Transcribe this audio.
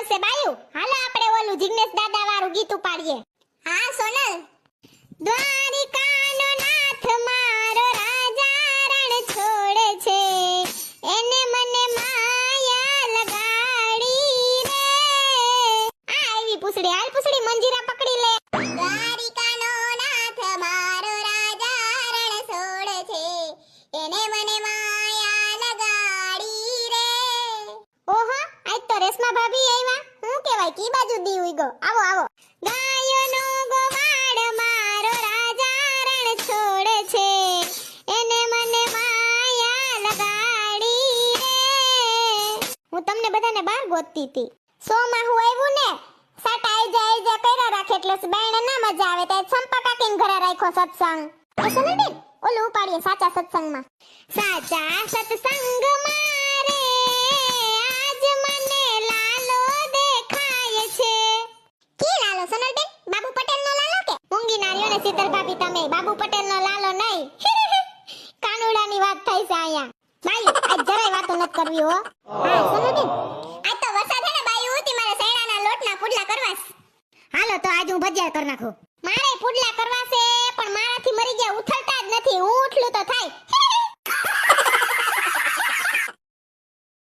આવશે બાયુ. હાલો આપણે ઓલું જિગ્નેશ દાદા વાળું ગીત ઉપાડીએ. હા, સોનલ. દ્વારિકાનો નાથ મારો રાજા રણ છોડે છે. એને મને માયા લગાડી રે. આવી પૂછડી, હાલ પૂછડી મંજીરા પકડી લે. દ્વારિકાનો નાથ મારો રાજા રણ છોડે છે. એને મને આજ ભાભી આવ્યા હું કહેવાય કી બાજુ દી ઉઈ ગો આવો આવો. ગાયોનો ગોવાડ મારો રાજા રણ છોડે છે. એને મને માયા લગાડી રે. હું તમને બધાને બાર ગોતતી હતી સો માં હું આવ્યું ને? સાટા આઈ જા આઈ કર્યા રાખે એટલે બેણ ના મજા આવે. તે સંપા કાકીને ઘરે રાખ્યો સત્સંગ. અસલ બેન? ઓલું ઉપાડીએ સાચા સત્સંગમાં. સાચા સત્સંગમાં મૂંગી ને શીતલ ભાભી તમે બાબુ પટેલ નો લાલો નહીં. કાનુડાની વાત થઈ છે અહીંયા. બાઈ આજ જરાય વાતો નત કરવી હો. હા. સોનલબેન આજ તો વરસાદ હે ને બાઈ ઉતી મારા સૈડાના લોટના પુડલા કરવાસ હાલો તો આજ હું ભજીયા કર નાખું. મારે પુડલા કરવા છે પણ મારાથી મરી ગયા ઉથલતા જ નથી. હું ઉઠલું તો થાય.